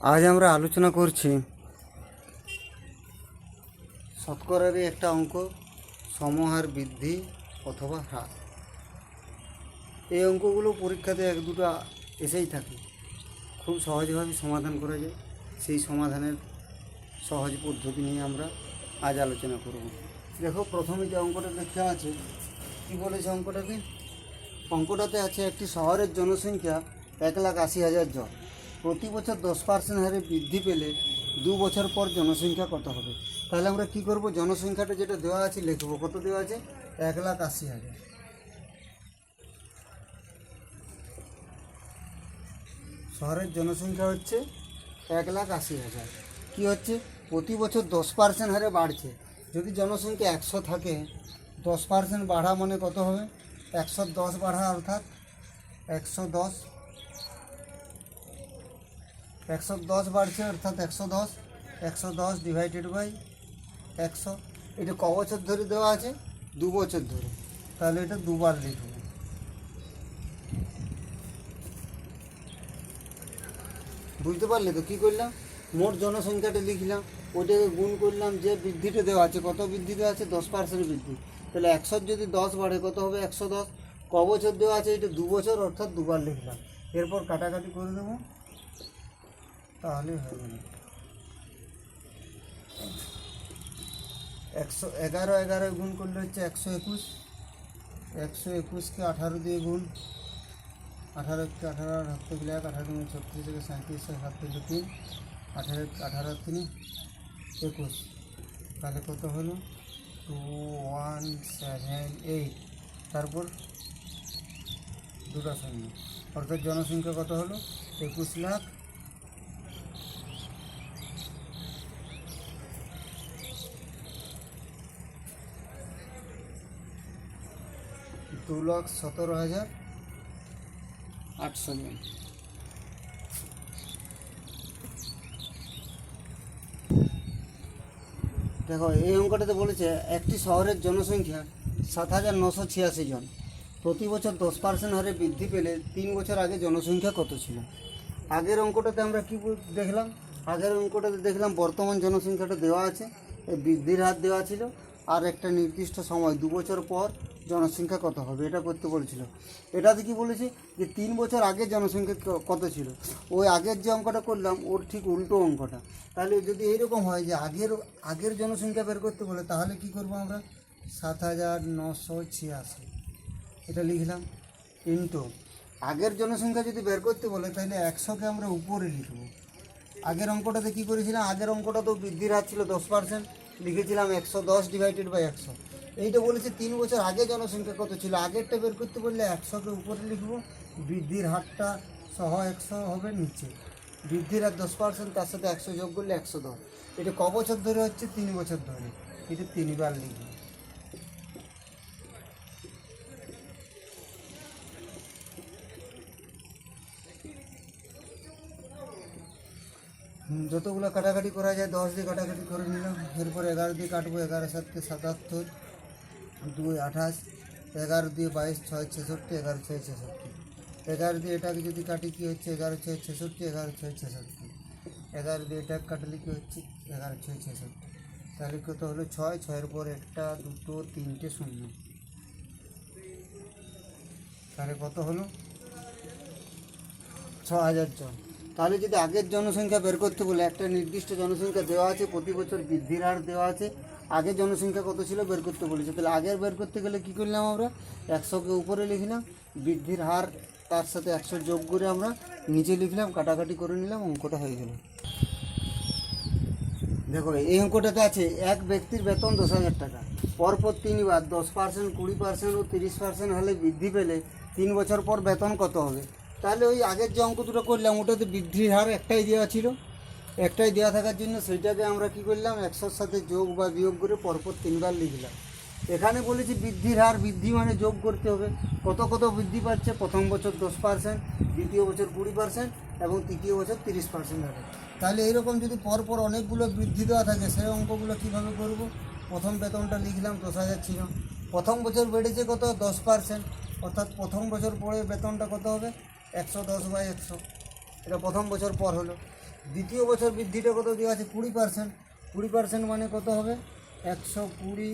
আজ আমরা আলোচনা করছি শতকরারই একটা অঙ্ক, সমহার বৃদ্ধি অথবা হ্রাস। এই অঙ্কগুলো পরীক্ষাতে এক দুটো এসেই থাকে। খুব সহজভাবে সমাধান করা যায়। সেই সমাধানের সহজ পদ্ধতি নিয়ে আমরা আজ আলোচনা করব। দেখো, প্রথমে যে অঙ্কটা লেখা আছে, কী বলেছে অঙ্কটাকে? অঙ্কটাতে আছে একটি শহরের জনসংখ্যা এক লাখ আশি হাজার জন। প্রতি বছর দশ পার্সেন্ট হারে বৃদ্ধি পেলে দু বছর পর জনসংখ্যা কত হবে? তাহলে আমরা কি করব? জনসংখ্যাটা যেটা দেওয়া আছে, লিখব। কত দেওয়া আছে? এক লাখ আশি হাজার। শহরের জনসংখ্যা হচ্ছে এক লাখ আশি হাজার। কী হচ্ছে? প্রতি বছর দশ পার্সেন্ট হারে বাড়ছে। যদি জনসংখ্যা একশো থাকে, দশ পার্সেন্ট বাড়া মানে কত হবে? একশো দশ বাড়া অর্থাৎ একশো দশ একশো দশ বাড়ছে অর্থাৎ একশো দশ। একশো দশ ডিভাইডেড বাই একশো। এটা ক বছর ধরে দেওয়া আছে? দু বছর ধরে। তাহলে এটা দুবার লিখব। বুঝতে পারলে তো? কী করলাম? মোট জনসংখ্যাটা লিখলাম। ওইটাকে গুণ করলাম যে বৃদ্ধিটা দেওয়া আছে। কত বৃদ্ধি দেওয়া আছে? দশ পার্সেন্ট বৃদ্ধি। তাহলে একশোর যদি দশ বাড়ে কত হবে? একশো দশ। ক বছর দেওয়া আছে? এটা দু বছর অর্থাৎ দুবার লিখলাম। এরপর কাটাকাটি করে দেবো। তাহলে হয়ে গেল একশো এগারো এগারো গুণ করলে হচ্ছে একশো একুশ। একশো একুশকে আঠারো দিয়ে গুণ। আঠারো একটু আঠারো হাত থেকে এক, আঠারো দুই ছত্রিশ থেকে সাঁত্রিশ হাত থেকে তিন, আঠারো আঠারো তিন, একুশ। তাহলে কত হলো? Two one seven eight. তারপর দুটো শূন্য। অর্থাৎ জনসংখ্যা কত হলো? একুশ লাখ দু লাখ সতেরো হাজার আটশো জন। দেখো, এই অঙ্কটাতে বলেছে, একটি শহরের জনসংখ্যা সাত হাজার নশো ছিয়াশি জন। প্রতি বছর দশ পার্সেন্ট হারে বৃদ্ধি পেলে তিন বছর আগে জনসংখ্যা কত ছিল? আগের অঙ্কটাতে আমরা কি দেখলাম? আগের অঙ্কটাতে দেখলাম বর্তমান জনসংখ্যাটা দেওয়া আছে, এই বৃদ্ধির হার দেওয়া ছিল, আর একটা নির্দিষ্ট সময়, দু বছর পর জনসংখ্যা কত হবে? এটা করতে বলেছিল। এটাতে কি বলেছে? যে তিন বছর আগে জনসংখ্যা কত ছিল? ওই আগের যে অঙ্কটা করলাম, ওর ঠিক উল্টো অঙ্কটা। তাহলে যদি এইরকম হয় যে আগের আগের জনসংখ্যা বের করতে বলে, তাহলে কি করব আমরা? সাত হাজার নশো ছিয়াশি। এটা লিখলাম ইন্টু। আগের জনসংখ্যা যদি বের করতে বলে, তাহলে একশোকে আমরা উপরে লিখব। আগের অঙ্কটাতে কী করেছিলাম? আগের অঙ্কটা তো বৃদ্ধির হার ছিল দশ পার্সেন্ট লিখেছিলাম একশো দশ ডিভাইডেড বাই একশো। এইটা বলেছে, তিন বছর আগে জনসংখ্যা কত ছিল? আগেরটা বের করতে বললে একশোকে উপরে লিখব। বৃদ্ধির হারটা সহ একশো হবে নিচে। বৃদ্ধির হার দশ পার্সেন্ট তার সাথে একশো যোগ করলে একশো দশ। এটা ক বছর ধরে হচ্ছে? তিন বছর ধরে। এটা তিনবার লিখব। যতগুলো কাটাকাটি করা যায়, দশ দিয়ে কাটাকাটি করে নিলাম। এরপর এগারো দিয়ে কাটবো, এগারো সাতকে সাতাত্তর। দুই আঠাশ, এগারো দিয়ে বাইশ, ছয় ছেষট্টি, এগারো ছয় ছেষট্টি। এগারো দিয়ে এটাকে যদি কাটি কী হচ্ছে? এগারো ছয় ছেষট্টি, এগারো ছয় ছেষট্টি। এগারো দিয়ে এটাকে কাটলে কী হচ্ছে? এগারো ছয় ছেষট্টি। তাহলে কত হলো? ছয়। ছয়ের পর একটা, দুটো, তিনটে, শূন্য। তাহলে কত হলো? ছ হাজার জন। তাহলে যদি আগের জনসংখ্যা বের করতে বলে, একটা নির্দিষ্ট জনসংখ্যা দেওয়া আছে, প্রতি বছর বৃদ্ধির হার দেওয়া আছে আগের জনসংখ্যা কত ছিল? বের করতে বলেছে। তাহলে আগের বের করতে গেলে কী করলাম আমরা? একশোকে উপরে লিখলাম, বৃদ্ধির হার তার সাথে একশো যোগ করে আমরা নিচে লিখলাম, কাটাকাটি করে নিলাম, অঙ্কটা হয়ে গেল। দেখো, এই অঙ্কটাতে আছে, এক ব্যক্তির বেতন দশ হাজার টাকা। পরপর তিনবার, দশ পার্সেন্ট কুড়ি পার্সেন্ট ও তিরিশ পার্সেন্ট হলে বৃদ্ধি পেলে তিন বছর পর বেতন কত হবে? তাহলে ওই আগের যে অঙ্ক দুটো করলাম, ওটাতে বৃদ্ধির হার একটাই দেওয়া ছিল। একটাই দেওয়া থাকার জন্য সেইটাকে আমরা কি করলাম? একশোর সাথে যোগ বা বিয়োগ করে পরপর তিনবার লিখলাম। এখানে বলেছি বৃদ্ধির হার, বৃদ্ধি মানে যোগ করতে হবে। কত কত বৃদ্ধি পাচ্ছে? প্রথম বছর দশ পার্সেন্ট, দ্বিতীয় বছর কুড়ি পার্সেন্ট এবং তৃতীয় বছর তিরিশ পার্সেন্ট হবে। তাহলে এইরকম যদি পরপর অনেকগুলো বৃদ্ধি দেওয়া থাকে সেই অঙ্কগুলো কীভাবে করব? প্রথম বেতনটা লিখলাম, দশ হাজার ছিল। প্রথম বছর বেড়েছে কত? দশ পার্সেন্ট। অর্থাৎ প্রথম বছর পরে বেতনটা কত হবে? একশো দশ বাই একশো। এটা প্রথম বছর পর হলো। দ্বিতীয় বছর বৃদ্ধিটা কত দেওয়া আছে? কুড়ি পার্সেন্ট কুড়ি পার্সেন্ট মানে কত হবে? একশো কুড়ি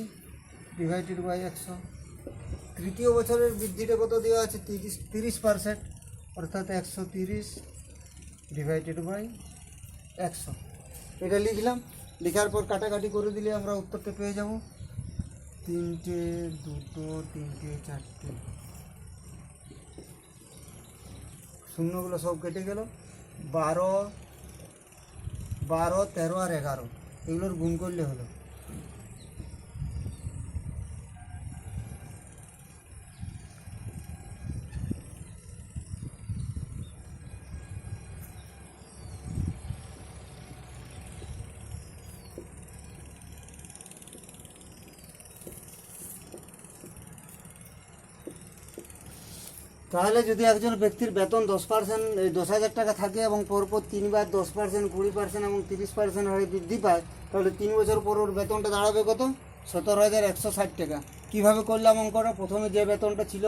ডিভাইডেড বাই একশো। তৃতীয় বছরের বৃদ্ধিটা কত দেওয়া আছে? তিরিশ তিরিশ পার্সেন্ট অর্থাৎ একশো তিরিশ ডিভাইডেড বাই একশো। এটা লিখলাম। লেখার পর কাটাকাটি করে দিলে আমরা উত্তরটা পেয়ে যাব। তিনটে, দুটো, তিনটে, চারটে। শূন্যগুলো সব কেটে গেল। বারো বারো তেরো আর এগারো। এগুলোর গুণ করলে হলো। তাহলে যদি একজন ব্যক্তির বেতন দশ পার্সেন্ট দশ হাজার টাকা থাকে এবং পরপর তিনবার দশ পার্সেন্ট কুড়ি পার্সেন্ট এবং তিরিশ পার্সেন্ট হারে বৃদ্ধি পায়, তাহলে তিন বছর পর ওর বেতনটা দাঁড়াবে কত? সতেরো হাজার একশো ষাট টাকা। কীভাবে করলাম অঙ্কটা? প্রথমে যে বেতনটা ছিল,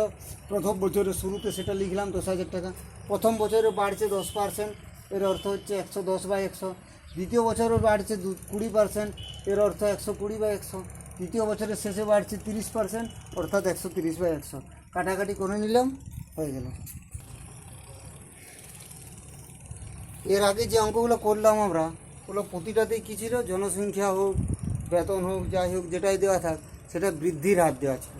প্রথম বছরের শুরুতে সেটা লিখলাম দশ হাজার টাকা। প্রথম বছরে বাড়ছে দশ পার্সেন্ট এর অর্থ হচ্ছে একশো দশ বাই একশো। দ্বিতীয় বছরও বাড়ছে দু, কুড়ি পার্সেন্ট এর অর্থ একশো কুড়ি বাই একশো। তৃতীয় বছরের শেষে বাড়ছে তিরিশ পার্সেন্ট অর্থাৎ একশো তিরিশ বাই একশো। কাটাকাটি করে নিলাম। হয়ে গেল। এর আগে যে অঙ্কগুলো করলাম আমরা, ওগুলো প্রতিটাতেই কী ছিল? জনসংখ্যা হোক, বেতন হোক, যাই হোক, যেটাই দেওয়া থাক, সেটা বৃদ্ধির হার দেওয়া ছিল।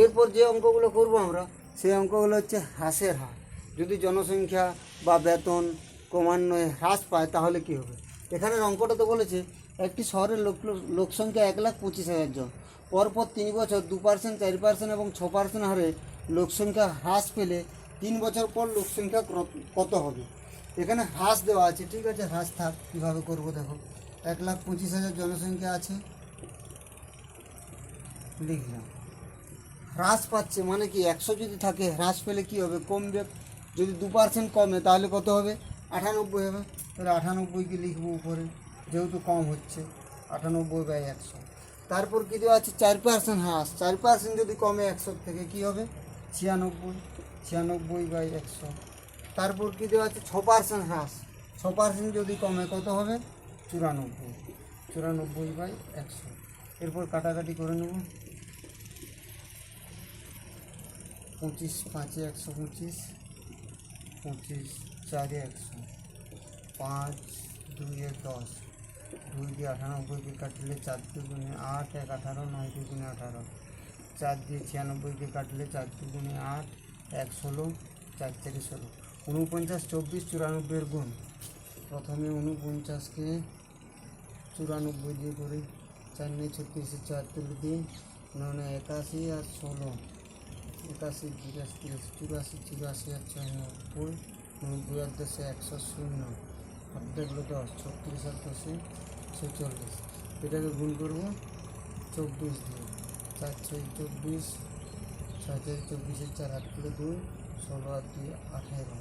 এরপর যে অঙ্কগুলো করব আমরা, সেই অঙ্কগুলো হচ্ছে হ্রাসের হার। যদি জনসংখ্যা বা বেতন ক্রমান্বয়ে হ্রাস পায়, তাহলে কি হবে? এখানের অঙ্কটা তো বলেছে, একটি শহরের লোক লোকসংখ্যা এক লাখ পঁচিশ হাজার জন। পরপর তিন বছর দু পার্সেন্ট চার পার্সেন্ট এবং ছ পার্সেন্ট হারে লোকসংখ্যা হ্রাস পেলে তিন বছর পর লোকসংখ্যা কত হবে? এখানে হ্রাস দেওয়া আছে। ঠিক আছে, হ্রাস থাক। কীভাবে করব দেখো। এক লাখ পঁচিশ হাজার জনসংখ্যা আছে। লিখলাম। হ্রাস পাচ্ছে মানে কি? একশো যদি থাকে, হ্রাস পেলে কি হবে? কমবে। যদি দু পার্সেন্ট কমে, তাহলে কত হবে? আটানব্বই হবে। তাহলে আটানব্বইকে লিখব উপরে? যেহেতু কম হচ্ছে, আটানব্বই বাই একশো। তারপর কি দেওয়া আছে? চার পার্সেন্ট হ্রাস। চার পার্সেন্ট যদি কমে একশো থেকে, কি হবে? ছিয়ানব্বই ছিয়ানব্বই বাই একশো। তারপর কী দেওয়া আছে? ছ পার্সেন্ট হ্রাস। ছ পার্সেন্ট যদি কমে, কত হবে? চুরানব্বই। চুরানব্বই বাই একশো। এরপর কাটাকাটি করে নেব। পঁচিশ পাঁচে একশো পঁচিশ পঁচিশ চারে একশো, পাঁচ দুইয়ে দশ দুই দিয়ে আটানব্বইকে কাটলে চার দুগুণে আট, এক আঠারো নয় দুগুণে আঠারো। চার দিয়ে ছিয়ানব্বইকে কাটলে চার দুগুণে আট, এক ষোলো, চার চারি ষোলো। উনপঞ্চাশ চব্বিশ, চুরানব্বইয়ের গুণ। প্রথমে উনপঞ্চাশকে চুরানব্বই দিয়ে করি চার নেই ছত্রিশে চার তুলে দিই। নয় একাশি আর ষোলো। একাশি, বিরাশি তিরাশি চুরাশি চুরাশি আর ছয় নব্বই নব্বই আর দশে একশো শূন্য। অর্ধেকগুলো দশ, ছত্রিশ আর দশে ছেচল্লিশ। এটাকে গুণ করব চব্বিশ দিয়ে। চার ছয় চব্বিশ ছয় চার চব্বিশের চার হাত করে দুই ষোলো আর দুই আঠেরো।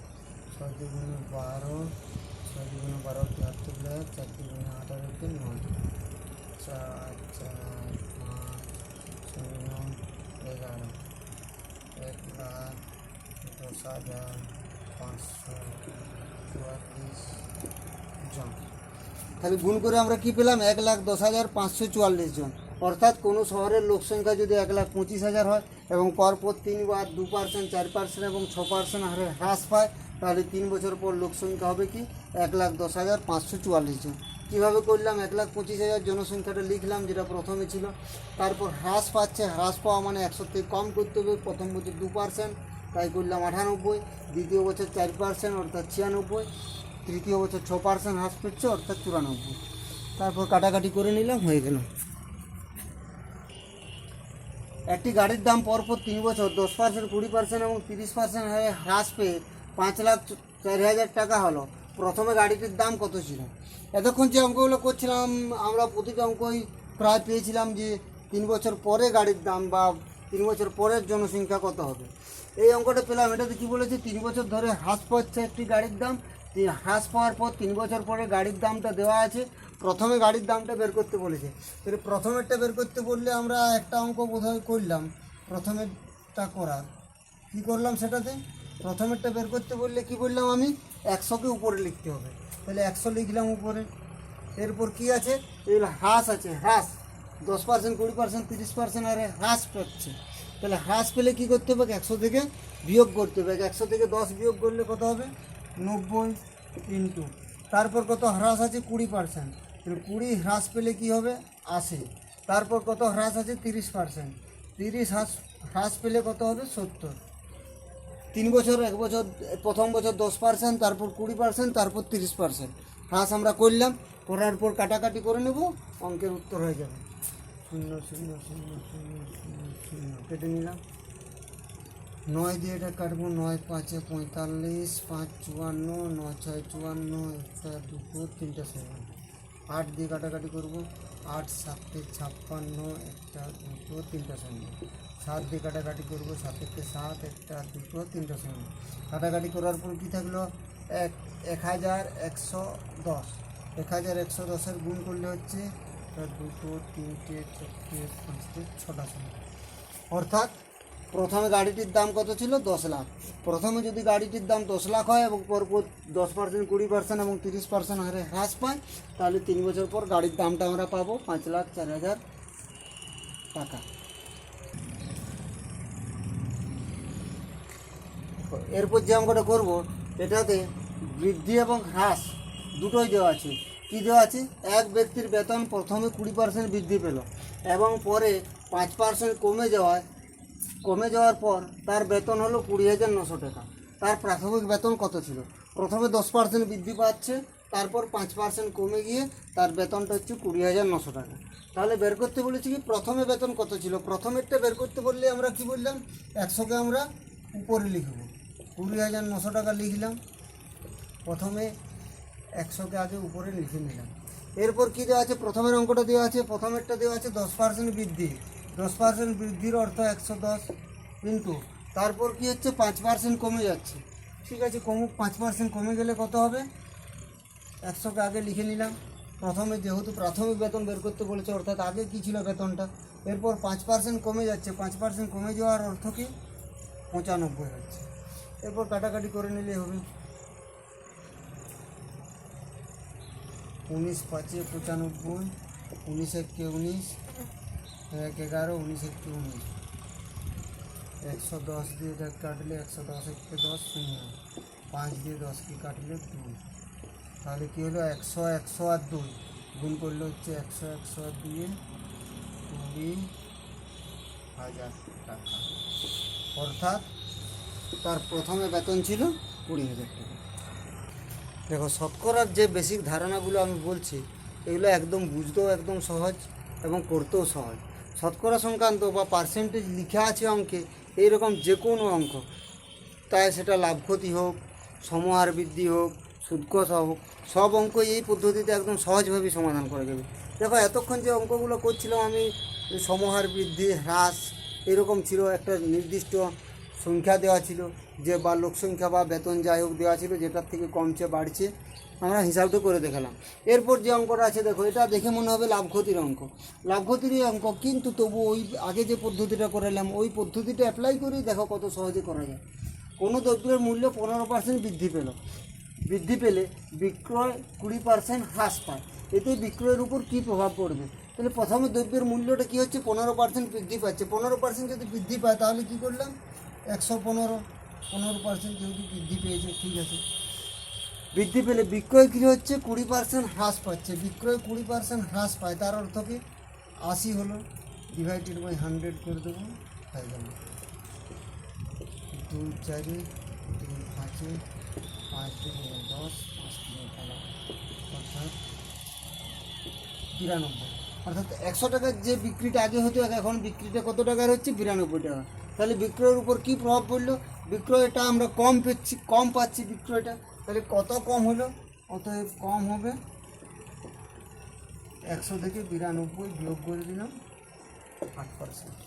ছয় দুগুণে বারো ছয় দুগুণে বারো দুই হাত তুললে এক, চার দুগুণে আঠারোতে নয়। চার চার পাঁচ শূন্য এগারো। এক লাখ দশ হাজার পাঁচশো চুয়াল্লিশ জন। তাহলে গুণ করে আমরা কি পেলাম? এক লাখ দশ হাজার পাঁচশো চুয়াল্লিশ জন। অর্থাৎ কোনো শহরের লোক সংখ্যা যদি এক লাখ পঁচিশ হাজার হয় এবং পরপর তিনবার দু পার্সেন্ট চার পার্সেন্ট এবং ছ পার্সেন্ট হারে হ্রাস পায়, তাহলে তিন বছর পর লোক সংখ্যা হবে কি? এক লাখ দশ হাজার পাঁচশো চুয়াল্লিশ জন। কীভাবে করলাম? এক লাখ পঁচিশ হাজার জনসংখ্যাটা লিখলাম যেটা প্রথমে ছিল। তারপর হ্রাস পাচ্ছে। হ্রাস পাওয়া মানে একশো থেকে কম করতে হবে। প্রথম বছর দু পার্সেন্ট তাই করলাম আটানব্বই। দ্বিতীয় বছর চার পার্সেন্ট অর্থাৎ ছিয়ানব্বই। তৃতীয় বছর ছ পার্সেন্ট হ্রাস পেচ্ছে, অর্থাৎ চুরানব্বই। তারপর কাটাকাটি করে নিলাম, হয়ে গেল। একটি গাড়ির দাম পরপর তিন বছর, দশ পার্সেন্ট কুড়ি পার্সেন্ট এবং তিরিশ পার্সেন্ট হারে হ্রাস পেয়ে পাঁচ লাখ চার হাজার টাকা হলো। প্রথমে গাড়িটির দাম কত ছিল? এতক্ষণ যে অঙ্কগুলো করছিলাম, আমরা প্রতিটা অঙ্কই প্রায় পেয়েছিলাম যে তিন বছর পরে গাড়ির দাম বা তিন বছর পরের জনসংখ্যা কত হবে। এই অঙ্কটা পেলাম এটাতে কি বলেছে, তিন বছর ধরে হ্রাস পাচ্ছে একটি গাড়ির দাম হ্রাস পাওয়ার পর তিন বছর পরে গাড়ির দামটা দেওয়া আছে। প্রথমে গাড়ির দামটা বের করতে বলেছে। তাহলে প্রথমেরটা বের করতে বললে আমরা একটা অঙ্ক বোধহয় করলাম, প্রথমেরটা করার। কি করলাম সেটাতে? প্রথমেরটা বের করতে বললে কি বললাম আমি? একশোকে উপরে লিখতে হবে। তাহলে একশো লিখলাম উপরে। এরপর কি আছে? এগুলো হ্রাস আছে হ্রাস দশ পার্সেন্ট, কুড়ি পার্সেন্ট, তিরিশ পার্সেন্ট, আরে হ্রাস পাচ্ছে। তাহলে হ্রাস পেলে কি করতে হবে? একশো থেকে বিয়োগ করতে হবে। একশো থেকে দশ বিয়োগ করলে কত হবে? নব্বই ইন্টু। তারপর কত হ্রাস আছে? কুড়ি পার্সেন্ট। কুড়ি হ্রাস পেলে কি হবে? আশি। তারপর কত হ্রাস আছে? তিরিশ পার্সেন্ট। তিরিশ হ্রাস হ্রাস পেলে কত হবে? সত্তর। তিন বছর, এক বছর, প্রথম বছর দশ পার্সেন্ট, তারপর কুড়ি পার্সেন্ট, তারপর তিরিশ পার্সেন্ট। হ্রাস আমরা করলাম। করার পর কাটাকাটি করে নেব। অঙ্কের উত্তর হয়ে যাবে। শূন্য শূন্য শূন্য শূন্য শূন্য। কেটে নিলাম। নয় দিয়ে এটা কাটবো, নয় পাঁচে পঁয়তাল্লিশ, পাঁচ চুয়ান্ন, নয় ছয় চুয়ান্ন একটা দুটো তিনটা সেভেন আট দিয়ে কাটাকাটি করব, আট সাতে ছাপ্পান্ন, একটা দুটো তিনটা শূন্য সাত দিয়ে কাটাকাটি করব সাতেরকে সাত, একটা দুটো তিনটা শূন্য কাটাকাটি করার পর কী থাকল? এক এক হাজার একশো দশ। এক হাজার একশো দশের গুণ করলে হচ্ছে দুটো, তিনটে, চারটে, পাঁচটে, ছটা শূন্য অর্থাৎ প্রথমে গাড়িটির দাম কত ছিল? দশ লাখ। প্রথমে যদি গাড়িটির দাম দশ লাখ হয় এবং পরপর দশ পার্সেন্ট, কুড়ি পার্সেন্ট এবং তিরিশ পার্সেন্ট হারে হ্রাস পায়, তাহলে তিন বছর পর গাড়ির দামটা আমরা পাবো পাঁচ লাখ চার হাজার টাকা। এরপর যে অঙ্কটা করব, এটাতে বৃদ্ধি এবং হ্রাস দুটোই দেওয়া আছে। কি দেওয়া আছে? এক ব্যক্তির বেতন প্রথমে কুড়ি পার্সেন্ট বৃদ্ধি পেল এবং পরে পাঁচ পার্সেন্ট কমে যাওয়ায় কমে যাওয়ার পর তার বেতন হলো কুড়ি হাজার নশো টাকা। তার প্রাথমিক বেতন কত ছিল? প্রথমে দশ পার্সেন্ট বৃদ্ধি পাচ্ছে, তারপর পাঁচ পার্সেন্ট কমে গিয়ে তার বেতনটা হচ্ছে কুড়ি হাজার নশো টাকা। তাহলে বের করতে বলেছি কি, প্রথমে বেতন কত ছিল? প্রথমেরটা বের করতে বললে আমরা কি বললাম? একশোকে আমরা উপরে লিখব। কুড়ি হাজার নশো টাকা লিখলাম। প্রথমে একশোকে আগে উপরে লিখে নিলাম। এরপর কী দেওয়া আছে? প্রথমের অঙ্কটা দেওয়া আছে, প্রথমেরটা দেওয়া আছে দশ পার্সেন্ট বৃদ্ধি। দশ পার্সেন্ট বৃদ্ধির অর্থ একশো দশ কিন্তু তারপর কি হচ্ছে? পাঁচ পার্সেন্ট কমে যাচ্ছে। ঠিক আছে, কমুক, পাঁচ পার্সেন্ট কমে গেলে কত হবে? একশোকে আগে লিখে নিলাম। প্রথমে যেহেতু প্রাথমিক বেতন বের করতে বলেছে, অর্থাৎ আগে কী ছিল বেতনটা? এরপর পাঁচ পার্সেন্ট কমে যাচ্ছে। পাঁচ পার্সেন্ট কমে যাওয়ার অর্থ কি? পঁচানব্বই হচ্ছে। এরপর কাটাকাটি করে নিলে হবে। উনিশ পাঁচে পঁচানব্বই উনিশ একে উনিশ? এক এগারো, উনিশ একে উনিশ। একশো দশ দিয়ে এটা কাটলে একশো দশ একে দশ, শূন্য। পাঁচ দিয়ে দশকে কাটলে দুই। তাহলে কী হলো? একশো একশো আর দুই। গুণ করলে হচ্ছে একশো একশো আর দুই কুড়ি হাজার টাকা। অর্থাৎ তার প্রথমে বেতন ছিল কুড়ি হাজার টাকা। দেখো, শতকরার যে বেসিক ধারণাগুলো আমি বলছি, এগুলো একদম বুঝতেও একদম সহজ এবং করতেও সহজ। শতকরা সংক্রান্ত বা পার্সেন্টেজ লেখা আছে অঙ্কে, এইরকম যে কোনো অঙ্ক। তাই সেটা লাভ ক্ষতি হোক, সমহার বৃদ্ধি হোক, সুদকষা হোক, সব অঙ্ক এই পদ্ধতিতে একদম সহজভাবে সমাধান করা যাবে দেখো, এতক্ষণ যে অঙ্কগুলো করছিলাম আমি, সমহার বৃদ্ধি, হ্রাস, এরকম ছিল। একটা নির্দিষ্ট সংখ্যা দেওয়া ছিল, যে বা লোকসংখ্যা বা বেতন যাই হোক দেওয়া ছিল, যেটার থেকে কমছে, বাড়ছে। আমরা হিসাবটা করে দেখালাম। এরপর যে অঙ্কটা আছে, দেখো, এটা দেখে মনে হবে লাভ ক্ষতির অঙ্ক। লাভ ক্ষতিরই অঙ্ক কিন্তু তবু ওই আগে যে পদ্ধতিটা করালাম, ওই পদ্ধতিটা অ্যাপ্লাই করেই দেখো কত সহজে করা যায়। কোনো দ্রব্যের মূল্য পনেরো পার্সেন্ট বৃদ্ধি পেল। বৃদ্ধি পেলে বিক্রয় কুড়ি পার্সেন্ট হ্রাস পায়। এতে বিক্রয়ের উপর কী প্রভাব পড়বে? তাহলে প্রথমে দ্রব্যের মূল্যটা কী হচ্ছে? পনেরো পার্সেন্ট বৃদ্ধি পাচ্ছে। পনেরো পার্সেন্ট যদি বৃদ্ধি পায়, তাহলে কী করলাম? একশো পনেরো। পনেরো পার্সেন্ট যেহেতু বৃদ্ধি পেয়েছে, ঠিক আছে। বৃদ্ধি পেলে বিক্রয় কী হচ্ছে কুড়ি পার্সেন্ট হ্রাস পাচ্ছে। বিক্রয় কুড়ি পার্সেন্ট হ্রাস পায়, তার অর্থ কি? আশি হলো ডিভাইডেড বাই হান্ড্রেড করে দেবো হয়ে গেল। দুই চারি দুই পাঁচে, পাঁচ দুই দশ, পাঁচ তিন এগারো অর্থাৎ বিরানব্বই। অর্থাৎ একশো টাকার যে বিক্রিটা আগে হতো এখন বিক্রিটা কত টাকার হচ্ছে? বিরানব্বই টাকা। তাহলে বিক্রয়ের উপর কী প্রভাব পড়ল? বিক্রয়টা আমরা কম পেচ্ছি, কম পাচ্ছি বিক্রয়টা। তাহলে কত কম হলো? অতএব কম হবে। একশো থেকে বিরানব্বই বিয়োগ করে দিলাম, আট পার্সেন্ট